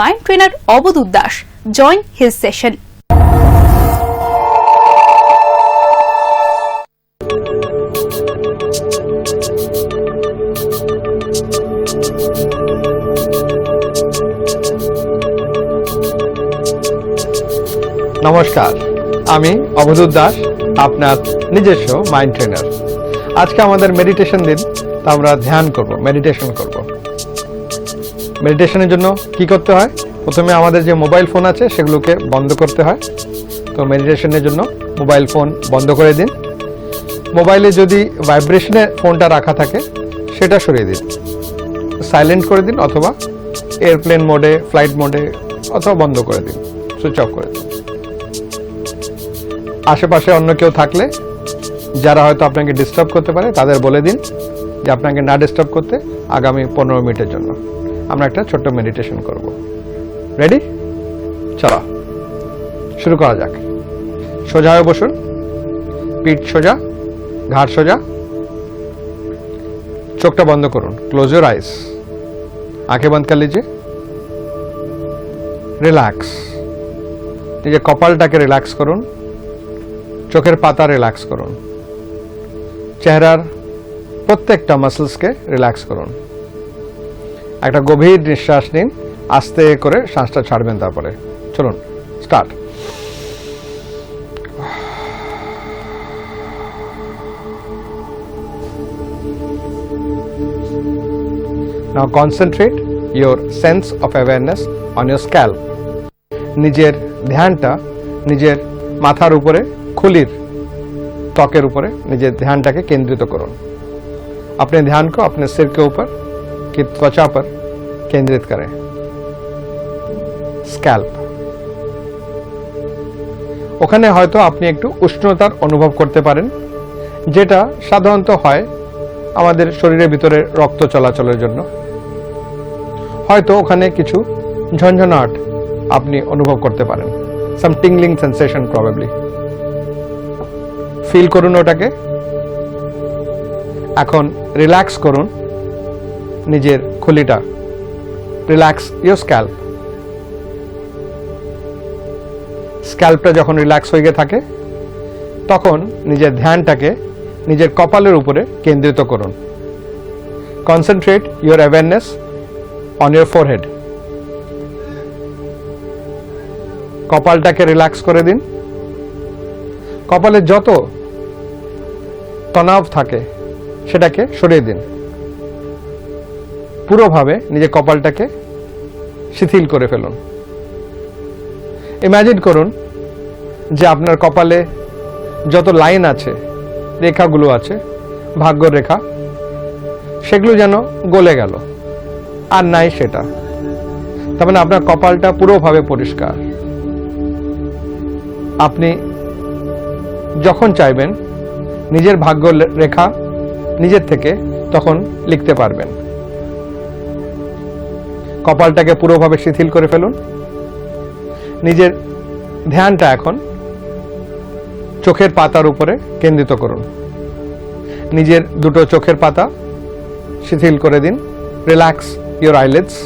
mind trainer Obadud Das. Join his session. নমস্কার আমি অবধূত দাস, আপনার নিজস্ব মাইন্ড ট্রেনার আজকে আমাদের মেডিটেশন দিন, তা আমরা ধ্যান করব মেডিটেশন করব মেডিটেশনের জন্য কি করতে হয়? প্রথমে আমাদের যে মোবাইল ফোন আছে, সেগুলোকে বন্ধ করতে হয়। তো মেডিটেশনের জন্য মোবাইল ফোন বন্ধ করে দিন। মোবাইলে যদি ভাইব্রেশনে ফোনটা রাখা থাকে, সেটা সরিয়ে দিন। সাইলেন্ট করে দিন অথবা এয়ারপ্লেন মোডে ফ্লাইট মোডে অথবা বন্ধ করে দিন। সুইচ অফ করে দিন। আশেপাশে অন্য কেউ থাকলে, যারা হয়তো আপনাকে ডিস্টার্ব করতে পারে, তাদের বলে দিন যে আপনাকে না ডিস্টার্ব করতে আগামী পনেরো মিনিটের জন্য। আমরা একটা ছোট্ট মেডিটেশন করব। রেডি চলো। শুরু করা যাক। সোজায় বসুন। পিঠ সোজা, ঘাড় সোজা। চোখটা বন্ধ করুন। ক্লোজ ইউর আইস আঁকে বন্ধ কর লিজিয়ে রিল্যাক্স নিজের কপালটাকে রিল্যাক্স করুন। চোখের পাতা রিল্যাক্স করুন। চেহারার প্রত্যেকটা মাসেলসকে রিল্যাক্স করুন। একটা গভীর নিঃশ্বাস নিন, আস্তে করে শ্বাসটা ছাড়বেন তারপরে। চলুন start now concentrate your sense of awareness on your scalp নিজের ধ্যানটা নিজের মাথার উপরে, খুলির ত্বকের উপরে নিজের ধ্যানটাকে কেন্দ্রিত করুন। আপনি ধ্যান को আপনার सिर উপর की त्वचा पर केंद्रित करें স্ক্যাল্প ওখানে হয়তো আপনি একটু উষ্ণতার অনুভব করতে পারেন যেটা সাধারণত হয় আমাদের শরীরের ভিতরে রক্ত চলাচলের জন্য হয়তো ওখানে কিছু ঝনঝনাট আপনি অনুভব করতে পারেন some tingling sensation probably feel করুন ওটাকে এখন রিল্যাক্স করুন নিজের খুলিটা। রিল্যাক্স ইউর স্ক্যাল্প স্ক্যাল্পটা যখন রিল্যাক্স হয়ে গিয়ে থাকে, তখন নিজের ধ্যানটাকে নিজের কপালের উপরে কেন্দ্রিত করুন। Concentrate your awareness on your forehead কপালটাকে relax করে দিন। কপালে যত তনাব থাকে, সেটাকে সরিয়ে দিন। পুরোভাবে নিজের কপালটাকে শিথিল করে ফেলুন। ইমাজিন করুন যে আপনার কপালে যত লাইন আছে, রেখাগুলো আছে ভাগ্য রেখা, সেগুলো যেন গলে গেল। আর নাই সেটা। তার মানে আপনার কপালটা পুরোভাবে পরিষ্কার। আপনি যখন চাইবেন, নিজের ভাগ্য রেখা নিজের থেকে তখন লিখতে পারবেন। কপালটাকে পুরোভাবে শিথিল করে ফেলুন। নিজের ধ্যানটা এখন চোখের পাতার উপরে কেন্দ্রিত করুন। নিজের দুটো চোখের পাতা শিথিল করে দিন। Relax your eyelids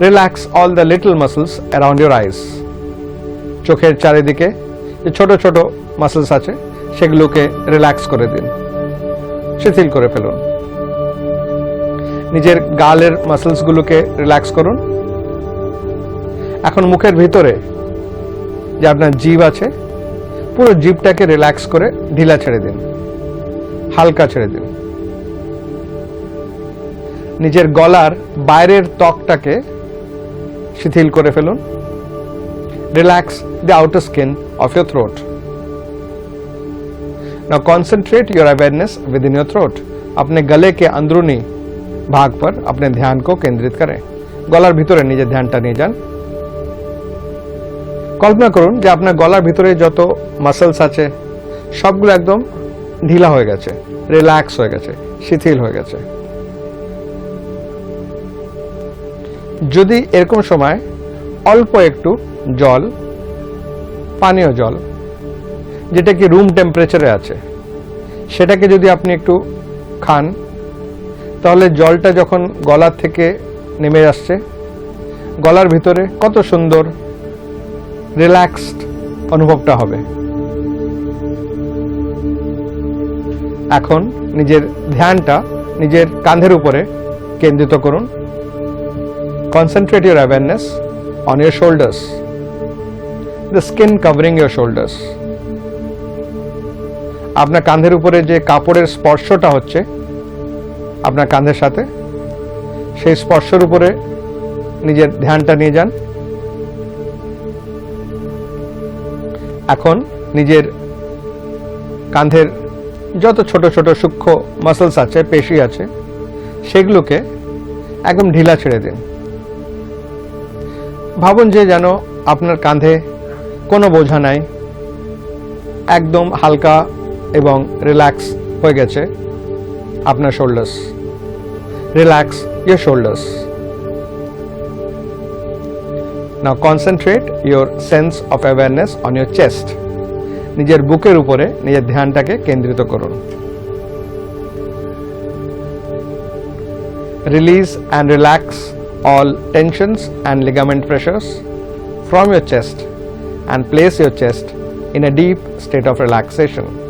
relax all the little muscles around your eyes চোখের চারিদিকে যে ছোট ছোট মাসলস আছে, সেগুলোকে রিল্যাক্স করে দিন। শিথিল করে ফেলুন। নিজের গালের মাসলসগুলোকে রিল্যাক্স করুন এখন মুখের ভিতরে যে আপনার জিভ আছে পুরো জিভটাকে রিল্যাক্স করে ঢিলা ছেড়ে দিন হালকা ছেড়ে দিন নিজের গলার বাইরের ত্বকটাকে শিথিল করে ফেলুন relax the outer skin of your throat. Now concentrate your awareness within your throat. अपने गले के अंदरूनी भाग पर अपने ध्यान को केंद्रित करें গলার ভিতরে নিজের ধ্যানটা নিয়ে যান কল্পনা করুন যে আপনার গলার ভিতরে যত মাসলস আছে সবগুলো একদম ঢিলা হয়ে গেছে রিল্যাক্স হয়ে গেছে শিথিল হয়ে গেছে যদি এরকম সময় অল্প একটু জল পানীয় জল যেটা কি রুম টেম্পারেচারে আছে সেটাকে যদি আপনি একটু খান তাহলে জলটা যখন গলার থেকে নেমে আসছে, গলার ভিতরে কত সুন্দর রিল্যাক্সড অনুভবটা হবে। এখন নিজের ধ্যানটা নিজের কাঁধের উপরে কেন্দ্রিত করুন। Concentrate your awareness on your shoulders the skin covering your shoulders আপনার কাঁধের উপরে যে কাপড়ের স্পর্শটা হচ্ছে আপনার কাঁধের সাথে। সেই স্পর্শের উপরে নিজের ধ্যানটা নিয়ে যান। এখন নিজের কাঁধের যত ছোট ছোট সূক্ষ্ম মাসলস আছে, পেশি আছে, সেগুলোকে একদম ঢিলা ছেড়ে দিন। ভাবুন যে যেন আপনার কাঁধে কোনো বোঝা নাই, একদম হালকা এবং রিল্যাক্স হয়ে গেছে। আপনার shoulders relax your shoulders now concentrate your sense of awareness on your chest নিজের বুকের উপরে নিজের ধ্যানটাকে কেন্দ্রিত করুন Release and relax all tensions and ligament pressures from your chest and place your chest in a deep state of relaxation.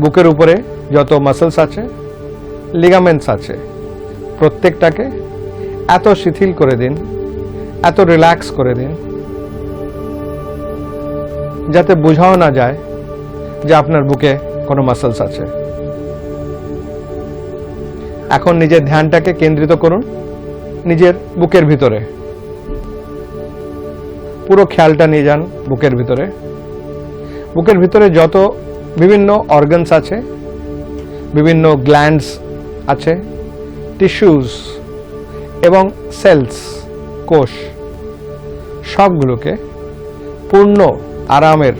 বুকের উপরে যত মাসলস আছে লিগামেন্টস আছে, প্রত্যেকটাকে এত শিথিল করে দিন, এত রিল্যাক্স করে দিন, যাতে বোঝাও না যায় যে আপনার বুকে কোনো মাসলস আছে। এখন নিজের ধ্যানটাকে কেন্দ্রিত করুন, নিজের বুকের ভিতরে। পুরো খেয়ালটা নিয়ে যান বুকের ভিতরে। বুকের ভিতরে যত বিভিন্ন অর্গানস আছে, বিভিন্ন গ্ল্যান্ডস আছে টিস্যুস এবং সেলস কোষ, সবগুলোকে পূর্ণ আরামের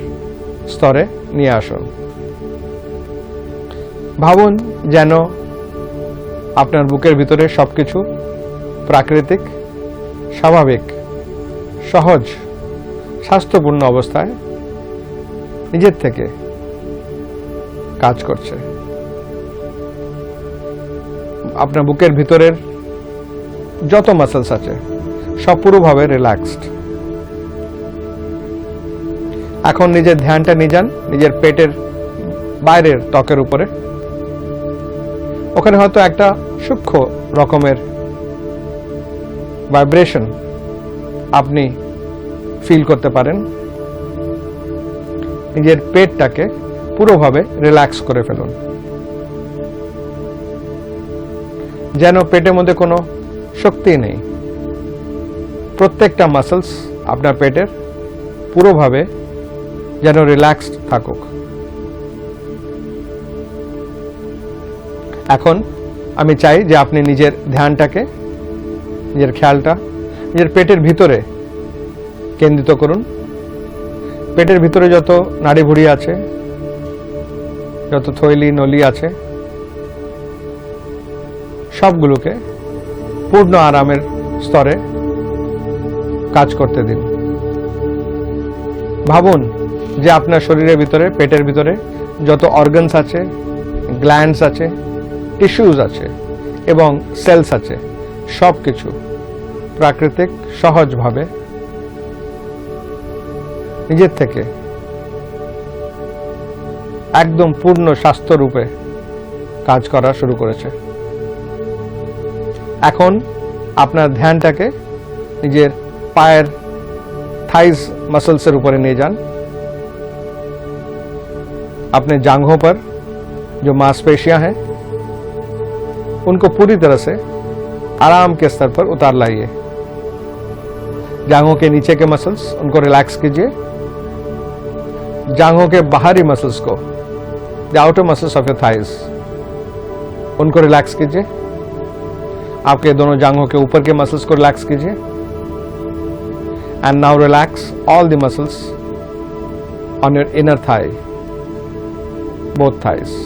স্তরে নিয়ে আসুন। ভাবুন যেন আপনার বুকের ভিতরে সব কিছু প্রাকৃতিক, স্বাভাবিক, সহজ, স্বাস্থ্যপূর্ণ অবস্থায় নিজের থেকে কাজ করছে। আপনার বুকের ভিতরের যত মাসেলস আছে, সব পুরোভাবে রিল্যাক্সড এখন নিজের ধ্যানটা নিয়ে যান, নিজের পেটের বাইরের ত্বকের উপরে। ওখানে হয়তো একটা সূক্ষ্ম রকমের ভাইব্রেশন আপনি ফিল করতে পারেন। নিজের পেটটাকে পুরোভাবে রিল্যাক্স করে ফেলুন। যেন পেটের মধ্যে কোনো শক্তি নেই। প্রত্যেকটা মাসলস আপনার পেটের পুরোভাবে যেন রিল্যাক্সড থাকুক। এখন আমি চাই যে আপনি নিজের ধ্যানটাকে, নিজের খেয়ালটা, নিজের পেটের ভিতরে কেন্দ্রিত করুন। পেটের ভিতরে যত নাড়ি ভুড়ি আছে যত থৈলি নলি আছে, সবগুলোকে পূর্ণ আরামের স্তরে কাজ করতে দিন। ভাবুন যে আপনার শরীরের ভিতরে, পেটের ভিতরে যত অর্গানস আছে গ্ল্যান্ডস আছে টিস্যুজ আছে এবং সেলস আছে সব কিছু প্রাকৃতিক সহজভাবে নিজের থেকে একদম পূর্ণ স্বাস্থ্যরূপে কাজ করা শুরু করেছে এখন আপনার ধ্যানটাকে নিজের পায়ের थाइज मसल्स ऊपर नहीं जान अपने जांघों पर जो मांसपेशियां हैं उनको पूरी तरह से आराम के स्तर पर उतार लाइए जांघों के नीचे के मसल्स उनको रिलैक्स कीजिए जांघों के बाहरी मसल्स को the outer muscles of your thighs उनको रिलैक्स कीजिए आपके दोनों जांघों के ऊपर के मसल्स को रिलैक्स कीजिए and now relax all the muscles on your inner thigh both thighs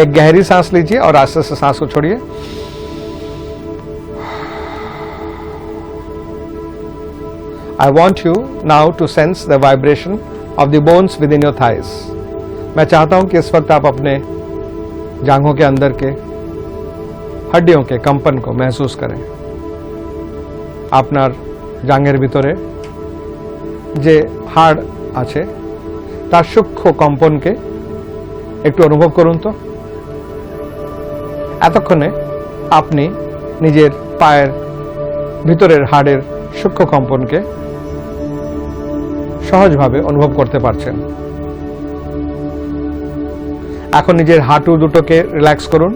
एक गहरी सांस लीजिए और आस्ते से सांस को छोड़िए I want you now to sense the vibration of the bones within your thighs. मैं चाहता हूं कि इस वक्त आप अपने जांघों के अंदर के हड्डियों के कंपन को महसूस करें আপনার জাঙ্গের ভিতরে যে হাড় আছে তার সূক্ষ্ম কম্পনকে একটু অনুভব করুন তো এতক্ষণে আপনি নিজের পায়ের ভিতরের হাড়ের সূক্ষ্ম কম্পনকে সহজভাবে অনুভব করতে পারছেন এখন নিজের হাঁটু দুটোকে রিল্যাক্স করুন।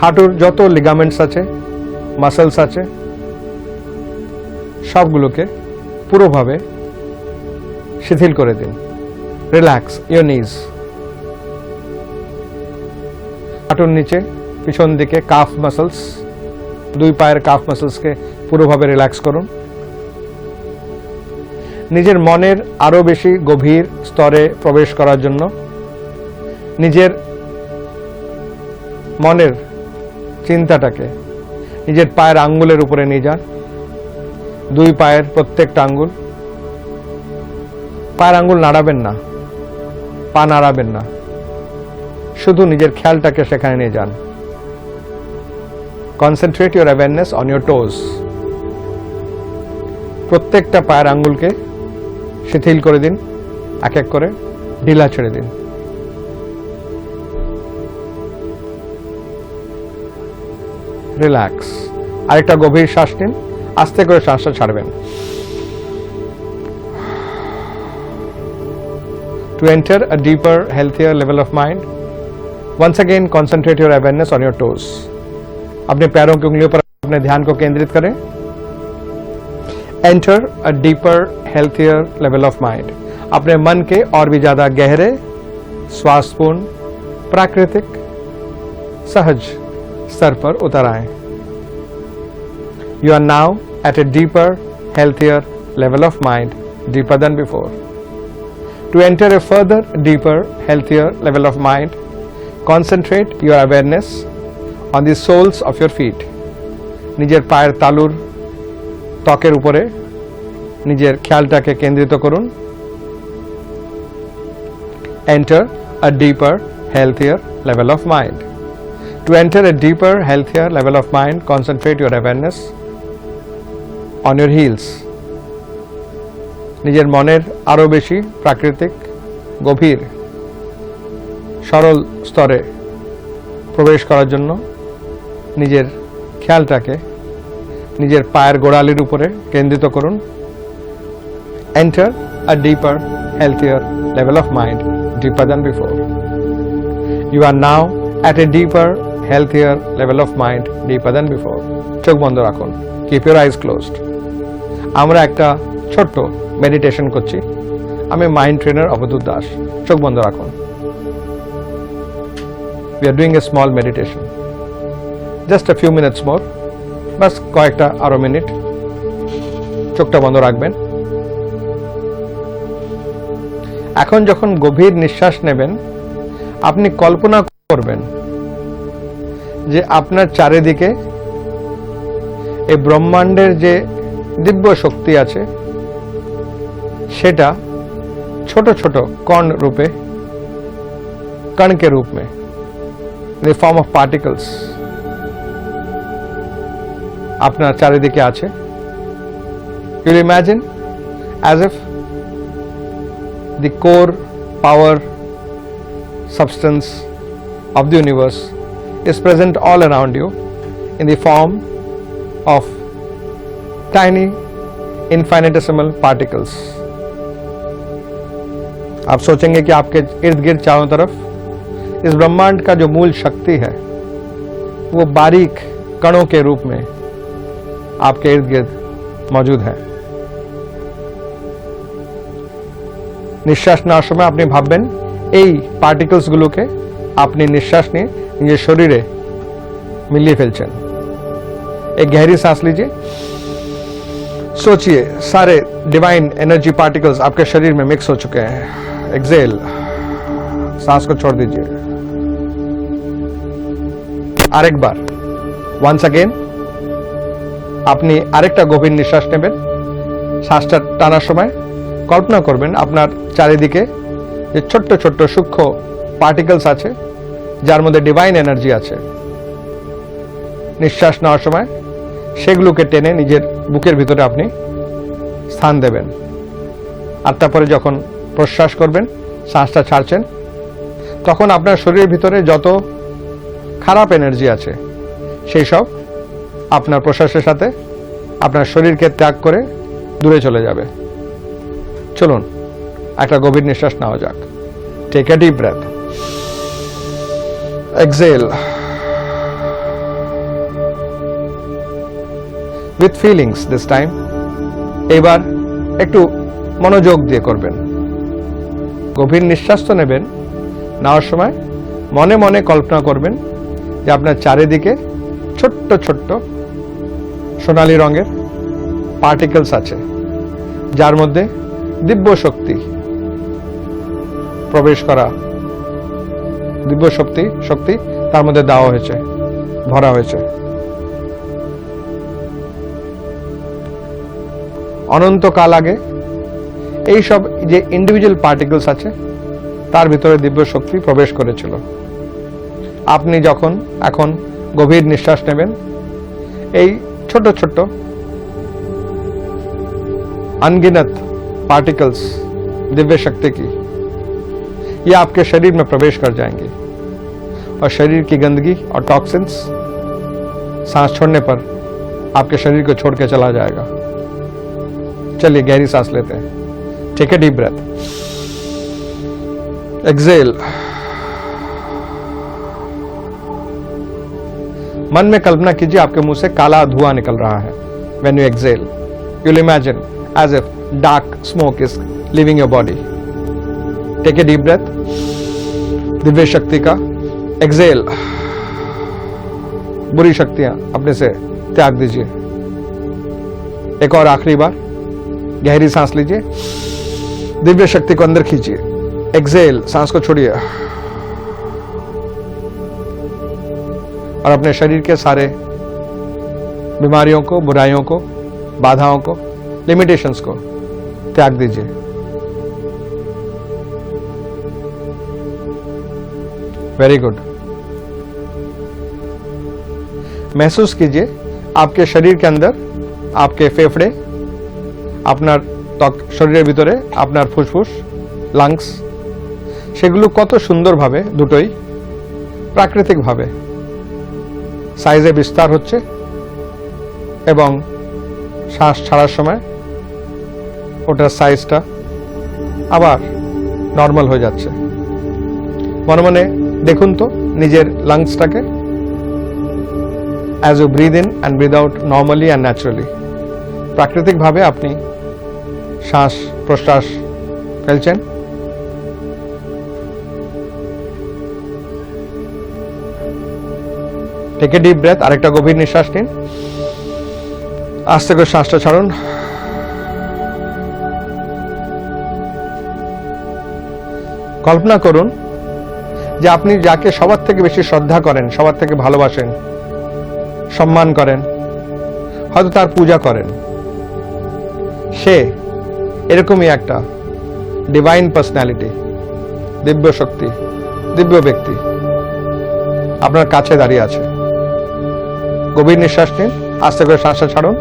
হাঁটুর যত লিগামেন্টস আছে মাসেলস আছে, সবগুলোকে পুরোভাবে শিথিল করে দিন। রিল্যাক্স ইয়োর নিজ হাঁটুর নিচে পিছন দিকে কাফ মাসেলস দুই পায়ের কাফ মাসেলসকে পুরোভাবে রিল্যাক্স করুন। নিজের মনের আরও বেশি গভীর স্তরে প্রবেশ করার জন্য নিজের মনের চিন্তাটাকে নিজের পায়ের আঙ্গুলের উপরে নিয়ে যান। দুই পায়ের প্রত্যেকটা আঙ্গুল। পায়ের আঙ্গুল নাড়াবেন না, পা নাড়াবেন না। শুধু নিজের খেয়ালটাকে সেখানে নিয়ে যান। Concentrate your awareness on your toes প্রত্যেকটা পায়ের আঙ্গুলকে শিথিল করে দিন, এক এক করে ঢিলা ছেড়ে দিন। রিল্যাক্স আরেকটা গভীর শ্বাস নিন আস্তে করে শ্বাসটা ছাড়বেন To enter a deeper, healthier level of mind, once again concentrate your awareness on your toes. अपने पैरों की उंगलियों पर अपने ध्यान को केंद्रित करें enter a deeper healthier level of mind अपने मन के और भी ज्यादा गहरे स्वास्थपूर्ण प्राकृतिक सहज स्तर पर उतर आए you are now at a deeper healthier level of mind deeper than before To enter a further, deeper, healthier level of mind, concentrate your awareness on the soles of your feet. নিজের পায়ের তালুর ত্বকের উপরে নিজের খেয়ালটাকে কেন্দ্রিত করুন Enter a deeper, healthier level of mind. To enter a deeper, healthier level of mind, concentrate your awareness on your heels. নিজের মনের আরও বেশি প্রাকৃতিক গভীর সরল স্তরে প্রবেশ করার জন্য নিজের খেয়ালটাকে নিজের পায়ের গোড়ালির উপরে কেন্দ্রিত করুন enter a deeper healthier level of mind deeper than before you are now at a deeper healthier level of mind deeper than before চোখ বন্ধ রাখুন। কিপ ইউর আইজ ক্লোজড আমরা একটা ছোট্ট মেডিটেশন করছি। আমি মাইন্ড ট্রেনার অবধূত দাস। চোখ বন্ধ রাখুন। We are doing a small meditation just a few minutes more বাস কয়েকটা আরও মিনিট চোখটা বন্ধ রাখবেন। এখন যখন গভীর নিঃশ্বাস নেবেন, আপনি কল্পনা করবেন আপনার চারিদিকে এই ব্রহ্মাণ্ডের যে দিব্য শক্তি আছে সেটা ছোট ছোট कण रूपे कण के रूप में in the form of particles আপনার চারিদিকে আছে you'll imagine as if the core power substance of the universe is present all around you in the form of tiny infinitesimal particles आप सोचेंगे कि आपके इर्द गिर्द चारों तरफ इस ब्रह्मांड का जो मूल शक्ति है वो बारीक कणों के रूप में आपके इर्द गिर्द मौजूद है নিঃশ্বাস নেওয়ার সময় আপনি ভাববেন এই পার্টিকলসগুলোকে আপনি নিঃশ্বাস নিয়ে নিজের শরীরে মিলিয়ে ফেলছেন एक गहरी सांस लीजिए सोचिए सारे डिवाइन एनर्जी पार्टिकल्स आपके शरीर में मिक्स हो चुके हैं एक्सेल सांस को छोड़ दीजिए আরেকবার ওয়ান্স अगेन আপনি আরেকটা গভীর নিঃশ্বাস নেবেন শ্বাসটা টানার সময় কল্পনা করবেন আপনার চারিদিকে যে ছোট্ট ছোট্ট সূক্ষ্ম পার্টিকলস আছে যার মধ্যে ডিভাইন এনার্জি আছে। নিঃশ্বাস নেওয়ার সময় সেগুলোকে টেনে নিজের বুকের ভিতরে আপনি স্থান দেবেন। আর তারপরে যখন প্রশ্বাস করবেন, শ্বাসটা ছাড়ছেন, তখন আপনার শরীরের ভিতরে যত খারাপ এনার্জি আছে, সেই সব আপনার প্রশ্বাসের সাথে আপনার শরীরকে ত্যাগ করে দূরে চলে যাবে। চলুন, একটা গভীর নিঃশ্বাস নেওয়া যাক। Take a deep breath exhale with feelings this time এবার একটু মনোযোগ দিয়ে করবেন। গভীর নিঃশ্বাস তো নেবেন। নেওয়ার সময় মনে মনে কল্পনা করবেন যে আপনার চারিদিকে ছোট্ট ছোট্ট সোনালী রঙের পার্টিকেলস আছে, যার মধ্যে দিব্য শক্তি প্রবেশ করা দিব্য শক্তি শক্তি তার মধ্যে দেওয়া হয়েছে ভরা হয়েছে অনন্তকাল আগে এই সব যে ইন্ডিভিজুয়াল পার্টিকেলস আছে তার ভিতরে দিব্য শক্তি প্রবেশ করেছিল আপনি যখন এখন গভীর নিঃশ্বাস নেবেন এই ছোট ছোট अनगिनत पार्टिकल्स दिव्य शक्ति की ये आपके शरीर में प्रवेश कर जाएंगे और शरीर की गंदगी और टॉक्सिन्स सांस छोड़ने पर आपके शरीर को छोड़ के चला जाएगा। चलिए गहरी सांस लेते हैं। ठीक है डीप ब्रेथ एक्सेल मन में कल्पना कीजिए आपके मुँह से काला धुआँ निकल रहा है। When you exhale, you'll imagine as if dark smoke is leaving your body take a deep breath Divya शक्ति का एक्सेल बुरी शक्तियाँ अपने से त्याग दीजिए। एक और आखिरी बार। गहरी सांस लीजिए। दिव्य शक्ति को अंदर खींचिए। एक्सेल सांस को छोड़िए। और अपने शरीर के सारे बीमारियों को, बुराइयों को, बाधाओं को लिमिटेशंस को त्याग दीजिए। वेरी गुड महसूस कीजिए आपके शरीर के अंदर आपके फेफड़े আপনার ত্বক শরীরের ভিতরে আপনার ফুসফুস লাংস সেগুলো কত সুন্দরভাবে দুটোই প্রাকৃতিকভাবে সাইজে বিস্তার হচ্ছে এবং শ্বাস ছাড়ার সময় ওটার সাইজটা আবার নর্মাল হয়ে যাচ্ছে মনে মনে দেখুন তো নিজের লাংসটাকে as you breathe in and breathe out normally and naturally প্রাকৃতিকভাবে আপনি শ্বাস প্রশ্বাস ফেলছেন টেকে ডিপ ব্রেথ আরেকটা গভীর নিঃশ্বাস নিন। আস্তে করে শ্বাসটা ছাড়ুন। কল্পনা করুন যে আপনি যাকে সবার থেকে বেশি শ্রদ্ধা করেন, সবার থেকে ভালোবাসেন সম্মান করেন, হয়তো তার পূজা করেন। সে এরকমই একটা ডিভাইন পার্সোনালিটি দিব্য শক্তি, দিব্য ব্যক্তি। আপনার কাছে দাঁড়িয়ে আছে। গভীর নিঃশ্বাস নিন, আস্তে করে শ্বাসটা ছাড়ুন।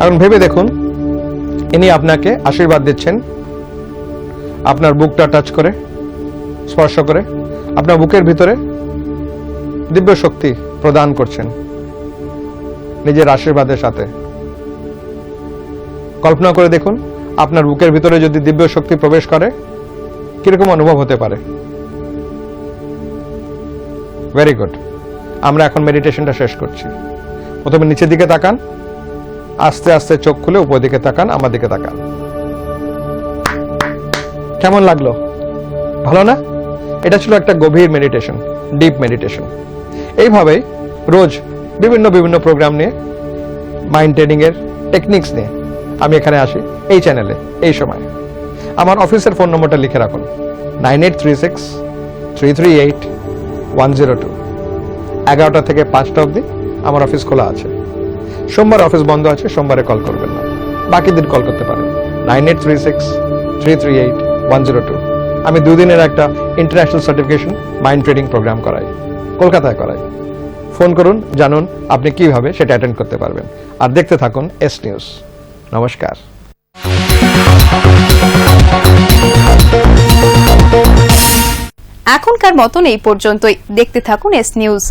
এখন ভেবে দেখুন, ইনি আপনাকে আশীর্বাদ দিচ্ছেন। আপনার বুকটা টাচ করে, স্পর্শ করে, আপনার বুকের ভিতরে দিব্য শক্তি প্রদান করছেন নিজের আশীর্বাদের সাথে। কল্পনা করে দেখুন, আপনার বুকের ভিতরে যদি দিব্য শক্তি প্রবেশ করে, কীরকম অনুভব হতে পারে? ভেরি গুড আমরা এখন মেডিটেশনটা শেষ করছি। প্রথমে নিচের দিকে তাকান, আস্তে আস্তে চোখ খুলে উপর দিকে তাকান, আমার দিকে তাকান। কেমন লাগল? ভালো না? এটা ছিল একটা গভীর মেডিটেশন ডিপ মেডিটেশন এইভাবেই রোজ বিভিন্ন বিভিন্ন প্রোগ্রাম নিয়ে মাইন্ড ট্রেনিং এর টেকনিক্স নিয়ে আমি এখানে আসি, এই চ্যানেলে এই সময়। আমার অফিসের ফোন নম্বরটা লিখে রাখুন। Nine eight three six three three eight one zero two. এগারোটা থেকে পাঁচটা অবধি আমার অফিস খোলা আছে। সোমবার অফিস বন্ধ আছে, সোমবারে কল করবেন না। বাকি দিন কল করতে পারেন। Nine eight three six three three eight one zero two. আমি দুদিনের একটা international certification mind training programme করাই। কলকাতায় করাই। ফোন করুন, জানুন আপনি কীভাবে সেটা অ্যাটেন্ড করতে পারবেন। আর দেখতে থাকুন এস নিউজ নমস্কার। এখনকার মতন এই পর্যন্তই। দেখতে থাকুন এস নিউজ